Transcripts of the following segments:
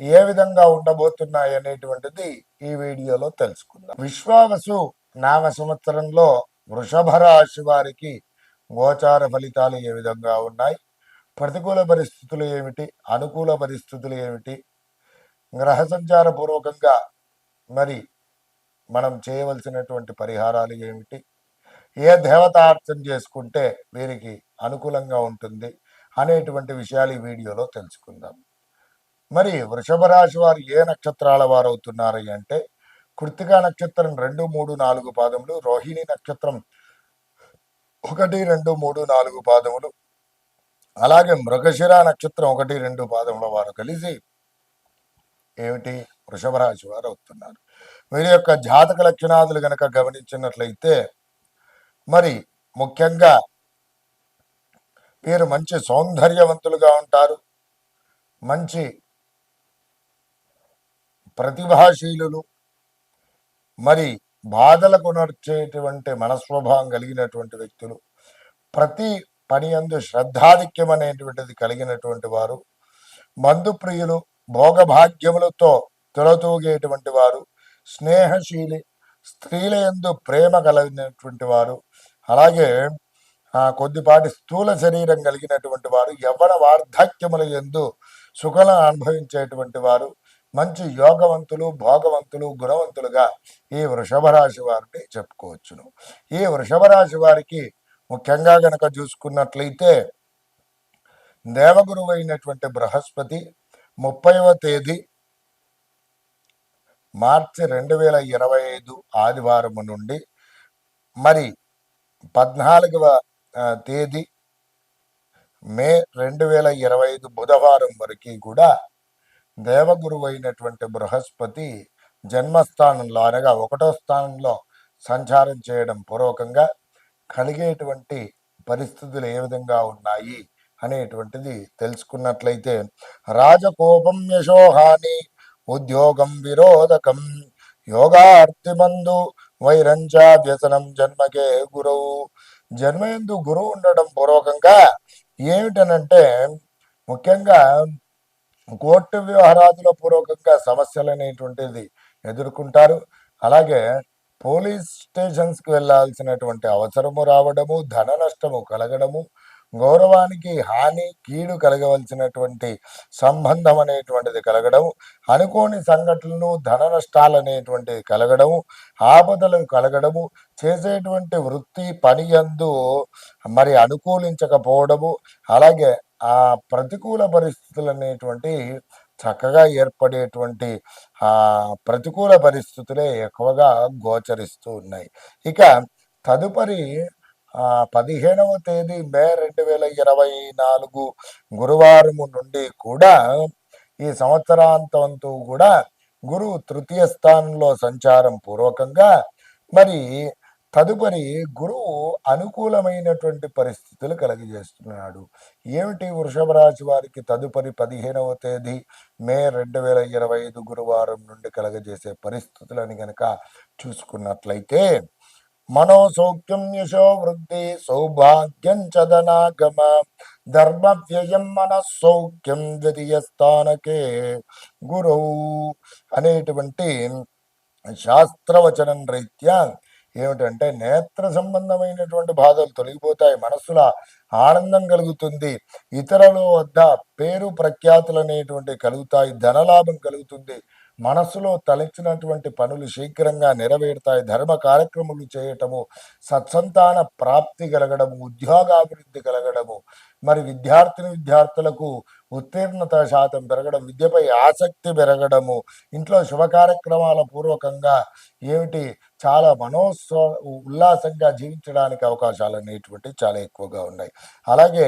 ఏ విధంగా ఉండబోతున్నాయి అనేటువంటిది ఈ వీడియోలో తెలుసుకుందాం. విశ్వావసు నామ సంవత్సరంలో వృషభ రాశి వారికి గోచార ఫలితాలు ఏ విధంగా ఉన్నాయి? ప్రతికూల పరిస్థితులు ఏమిటి? అనుకూల పరిస్థితులు ఏమిటి? గ్రహ సంచార పూర్వకంగా మరి మనం చేయవలసినటువంటి పరిహారాలు ఏమిటి? ఏ దేవతార్థం చేసుకుంటే వీరికి అనుకూలంగా ఉంటుంది అనేటువంటి విషయాలు ఈ వీడియోలో తెలుసుకుందాం. మరి వృషభ రాశి వారు ఏ నక్షత్రాల వారు అవుతున్నారు అంటే కృతికా నక్షత్రం రెండు మూడు నాలుగు పాదములు రోహిణి నక్షత్రం ఒకటి రెండు మూడు నాలుగు పాదములు అలాగే మృగశిర నక్షత్రం ఒకటి రెండు పాదముల వారు కలిసి ఏమిటి? వృషభ రాశి వారు అవుతున్నారు. వీరి యొక్క జాతక లక్షణాదులు గనక గమనించినట్లయితే మరి ముఖ్యంగా వీరు మంచి సౌందర్యవంతులుగా ఉంటారు. మంచి ప్రతిభాశీలు మరి బాధలకు నడిచేటువంటి మనస్వభావం కలిగినటువంటి వ్యక్తులు ప్రతి పని అందు శ్రద్ధాధిక్యం అనేటువంటిది కలిగినటువంటి వారు మందు ప్రియులు భోగభాగ్యములతో తులతూగేటువంటి వారు స్నేహశీలి స్త్రీల యందు ప్రేమ కలిగినటువంటి వారు అలాగే ఆ కొద్దిపాటి స్థూల శరీరం కలిగినటువంటి వారు యవ్వన వార్ధక్యముల ఎందు సుఖలను అనుభవించేటువంటి వారు మంచి యోగవంతులు భోగవంతులు గుణవంతులుగా ఈ వృషభ రాశి వారిని చెప్పుకోవచ్చును. ఈ వృషభ రాశి వారికి ముఖ్యంగా గనక చూసుకున్నట్లయితే దేవగురువు అయినటువంటి బృహస్పతి ముప్పైవ తేదీ మార్చి రెండు వేల ఇరవై ఐదు ఆదివారము నుండి మరి పద్నాలుగవ తేదీ మే రెండు వేల ఇరవై ఐదు బుధవారం వరకు కూడా దేవగురువు అయినటువంటి బృహస్పతి జన్మస్థానంలో అనగా ఒకటో స్థానంలో సంచారం చేయడం పూర్వకంగా కలిగేటువంటి పరిస్థితులు ఏ విధంగా ఉన్నాయి అనేటువంటిది తెలుసుకున్నట్లయితే రాజకోపం యశోహాని ఉద్యోగం విరోధకం యోగార్తిమందు వైరంచ వ్యసనం జన్మకే గురువు జన్మయందు గురువు ఉండడం పూర్వకంగా ఏమిటనంటే ముఖ్యంగా కోర్టు వ్యవహారాదుల పూర్వకంగా సమస్యలు అనేటువంటిది ఎదుర్కొంటారు. అలాగే పోలీస్ స్టేషన్స్కి వెళ్ళాల్సినటువంటి అవసరము రావడము ధన నష్టము కలగడము గౌరవానికి హాని కీడు కలగవలసినటువంటి సంబంధం అనేటువంటిది కలగడం అనుకోని సంఘటనలు ధన నష్టాలు అనేటువంటిది కలగడము ఆపదలు కలగడము చేసేటువంటి వృత్తి పని యందు మరి అనుకూలించకపోవడము అలాగే ఆ ప్రతికూల పరిస్థితులు అనేటువంటి చక్కగా ఏర్పడేటువంటి ఆ ప్రతికూల పరిస్థితులే ఎక్కువగా గోచరిస్తూ ఉన్నాయి. ఇక తదుపరి ఆ పదిహేనవ తేదీ మే రెండు వేల ఇరవై నాలుగు గురువారము నుండి కూడా ఈ సంవత్సరాంతంతో కూడా గురువు తృతీయ స్థానంలో సంచారం పూర్వకంగా మరి తదుపరి గురువు అనుకూలమైనటువంటి పరిస్థితులు కలిగజేస్తున్నాడు. ఏమిటి వృషభ రాశి వారికి తదుపరి పదిహేనవ తేదీ? మే రెండు వేల ఇరవై ఐదు గురువారం నుండి కలగజేసే పరిస్థితులని గనక చూసుకున్నట్లయితే మనోసౌఖ్యం యశో వృద్ధి సౌభాగ్యం చదనాగమ ధర్మ వ్యయం మనస్సౌఖ్యం ద్వితీయ స్థానకే గురువు అనేటువంటి శాస్త్రవచనం రీత్యా ఏమిటంటే నేత్ర సంబంధమైనటువంటి బాధలు తొలగిపోతాయి. మనస్సులో ఆనందం కలుగుతుంది. ఇతరుల వద్ద పేరు ప్రఖ్యాతులు అనేటువంటి కలుగుతాయి. ధనలాభం కలుగుతుంది. మనస్సులో తలెచ్చినటువంటి పనులు శీఘ్రంగా నెరవేరుతాయి. ధర్మ కార్యక్రమాలు చేయటము సత్సంతాన ప్రాప్తి కలగడము ఉద్యోగాభివృద్ధి కలగడము మరి విద్యార్థిని విద్యార్థులకు ఉత్తీర్ణత శాతం పెరగడం విద్యపై ఆసక్తి పెరగడము ఇంట్లో శుభ కార్యక్రమాల పూర్వకంగా ఏమిటి చాలా మనోస్వ ఉల్లాసంగా జీవించడానికి అవకాశాలు అనేటువంటివి చాలా ఎక్కువగా ఉన్నాయి. అలాగే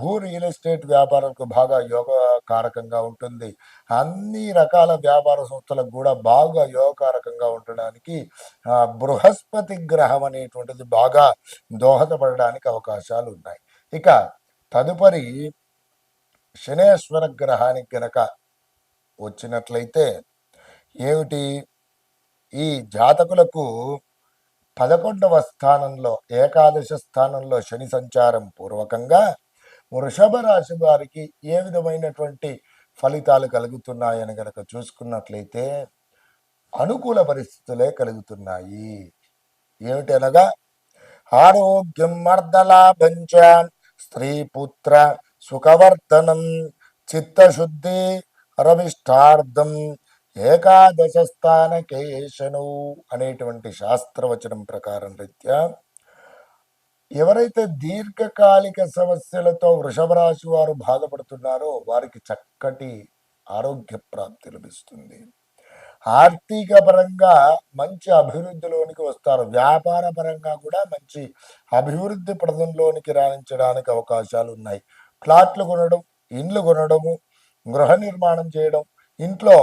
భూ రియల్ ఎస్టేట్ వ్యాపారాలకు బాగా యోగకారకంగా ఉంటుంది. అన్ని రకాల వ్యాపార సంస్థలకు కూడా బాగా యోగకారకంగా ఉండడానికి బృహస్పతి గ్రహం అనేటువంటిది బాగా దోహదపడడానికి అవకాశాలు ఉన్నాయి. ఇక తదుపరి శనేశ్వర గ్రహానికి గనక వచ్చినట్లయితే ఏమిటి? ఈ జాతకులకు పదకొండవ స్థానంలో ఏకాదశ స్థానంలో శని సంచారం పూర్వకంగా వృషభ రాశి వారికి ఏ విధమైనటువంటి ఫలితాలు కలుగుతున్నాయని గనక చూసుకున్నట్లయితే అనుకూల పరిస్థితులే కలుగుతున్నాయి. ఏమిటనగా ఆరోగ్యం ఆరోగ్యం మర్దలాభంచ స్త్రీ పుత్ర సుఖవర్ధనం చిత్తశుద్ధి రవిష్టార్థం ఏకాదశ స్థానకేశను అనేటువంటి శాస్త్రవచనం ప్రకారం రీత్యా ఎవరైతే దీర్ఘకాలిక సమస్యలతో వృషభ రాశి వారు బాధపడుతున్నారో వారికి చక్కటి ఆరోగ్య ప్రాప్తి లభిస్తుంది. ఆర్థిక పరంగా మంచి అభివృద్ధిలోనికి వస్తారు. వ్యాపార పరంగా కూడా మంచి అభివృద్ధి ప్రదంలోనికి రాణించడానికి అవకాశాలు ఉన్నాయి. ప్లాట్లు కొనడం ఇండ్లు కొనడము గృహ నిర్మాణం చేయడం ఇంట్లో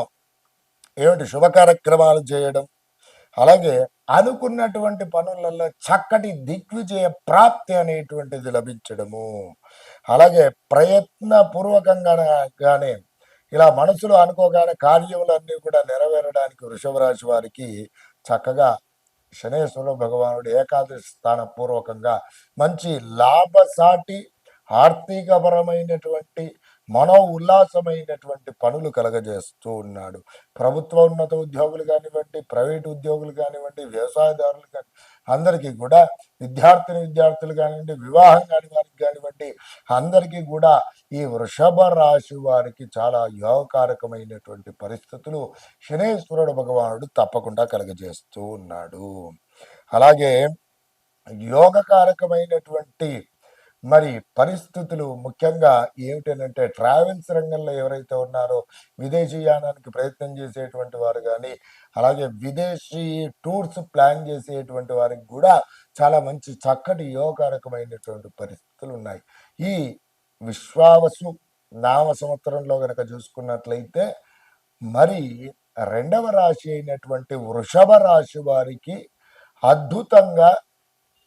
ఏమిటి శుభ కార్యక్రమాలు చేయడం అలాగే అనుకున్నటువంటి పనులలో చక్కటి దిగ్విజయ ప్రాప్తి అనేటువంటిది లభించడము. అలాగే ప్రయత్నపూర్వకంగానే ఇలా మనసులో అనుకోగానే కార్యములన్నీ కూడా నెరవేరడానికి వృషభ రాశి వారికి చక్కగా శనేశ్వర భగవానుడు ఏకాదశి స్థాన పూర్వకంగా మంచి లాభసాటి ఆర్థికపరమైనటువంటి మనో ఉల్లాసమైనటువంటి పనులు కలగజేస్తూ ఉన్నాడు. ప్రభుత్వ ఉన్నత ఉద్యోగులు కానివ్వండి ప్రైవేట్ ఉద్యోగులు కానివ్వండి వ్యవసాయదారులు కాని అందరికీ కూడా విద్యార్థిని విద్యార్థులు కానివ్వండి వివాహం కాని వారికి కానివ్వండి అందరికీ కూడా ఈ వృషభ రాశి వారికి చాలా యోగకారకమైనటువంటి పరిస్థితులు శనేశ్వరుడు భగవానుడు తప్పకుండా కలగజేస్తూ ఉన్నాడు. అలాగే యోగకారకమైనటువంటి మరి పరిస్థితులు ముఖ్యంగా ఏమిటనంటే ట్రావెల్స్ రంగంలో ఎవరైతే ఉన్నారో విదేశీయానానికి ప్రయత్నం చేసేటువంటి వారు కానీ అలాగే విదేశీ టూర్స్ ప్లాన్ చేసేటువంటి వారికి కూడా చాలా మంచి చక్కటి యోగకారకమైనటువంటి పరిస్థితులు ఉన్నాయి ఈ విశ్వావసు నామ సంవత్సరంలో గనక చూసుకున్నట్లయితే మరి రెండవ రాశి అయినటువంటి వృషభ రాశి వారికి అద్భుతంగా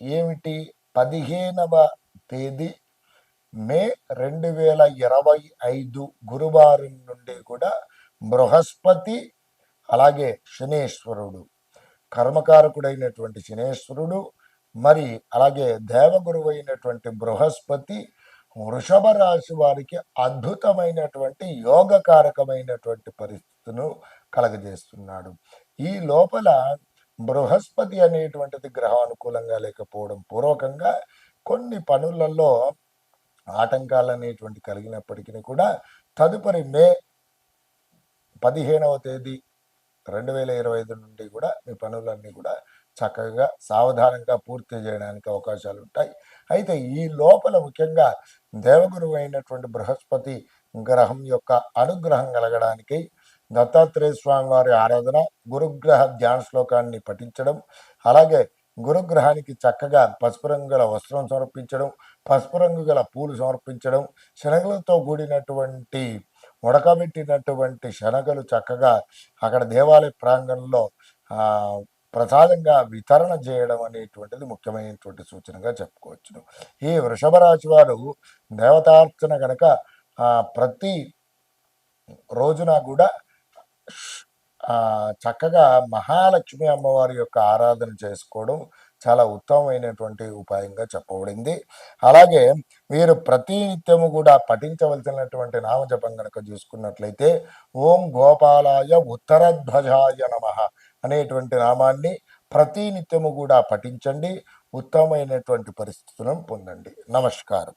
ఏమిటి? పదిహేనవ తేదీ మే రెండు వేల ఇరవై ఐదు గురువారం నుండి కూడా బృహస్పతి అలాగే శనేశ్వరుడు కర్మకారకుడైనటువంటి శనేశ్వరుడు మరి అలాగే దేవగురువు అయినటువంటి బృహస్పతి వృషభ రాశి వారికి అద్భుతమైనటువంటి యోగకారకమైనటువంటి పరిస్థితులను కలగజేస్తున్నాడు. ఈ లోపల బృహస్పతి అనేటువంటిది గ్రహం అనుకూలంగా లేకపోవడం పూర్వకంగా కొన్ని పనులలో ఆటంకాలు అనేటువంటి కలిగినప్పటికీ కూడా తదుపరి మే పదిహేనవ తేదీ రెండు వేల ఇరవై ఐదు నుండి కూడా మీ పనులన్నీ కూడా చక్కగా సావధానంగా పూర్తి చేయడానికి అవకాశాలు ఉంటాయి. అయితే ఈ లోపల ముఖ్యంగా దేవగురువు అయినటువంటి బృహస్పతి గ్రహం యొక్క అనుగ్రహం కలగడానికి దత్తాత్రేయ స్వామి వారి ఆరాధన గురుగ్రహ ధ్యాన శ్లోకాన్ని పఠించడం అలాగే గురుగ్రహానికి చక్కగా పసుపు రంగు గల వస్త్రం సమర్పించడం పసుపు రంగు గల పూలు సమర్పించడం శనగలతో కూడినటువంటి ఉడకబెట్టినటువంటి శనగలు చక్కగా అక్కడ దేవాలయ ప్రాంగణంలో ప్రసాదంగా వితరణ చేయడం అనేటువంటిది ముఖ్యమైనటువంటి సూచనగా చెప్పుకోవచ్చును. ఈ వృషభ రాశి వారు దేవతార్చన కనుక ప్రతి రోజున కూడా చక్కగా మహాలక్ష్మి అమ్మవారి యొక్క ఆరాధన చేసుకోవడం చాలా ఉత్తమమైనటువంటి ఉపాయంగా చెప్పబడింది. అలాగే మీరు ప్రతి నిత్యము కూడా పఠించవలసినటువంటి నామజపం కనుక చూసుకున్నట్లయితే ఓం గోపాలాయ ఉత్తరధ్వజాయ నమ అనేటువంటి నామాన్ని ప్రతి నిత్యము కూడా పఠించండి. ఉత్తమమైనటువంటి పరిస్థితులను పొందండి. నమస్కారం.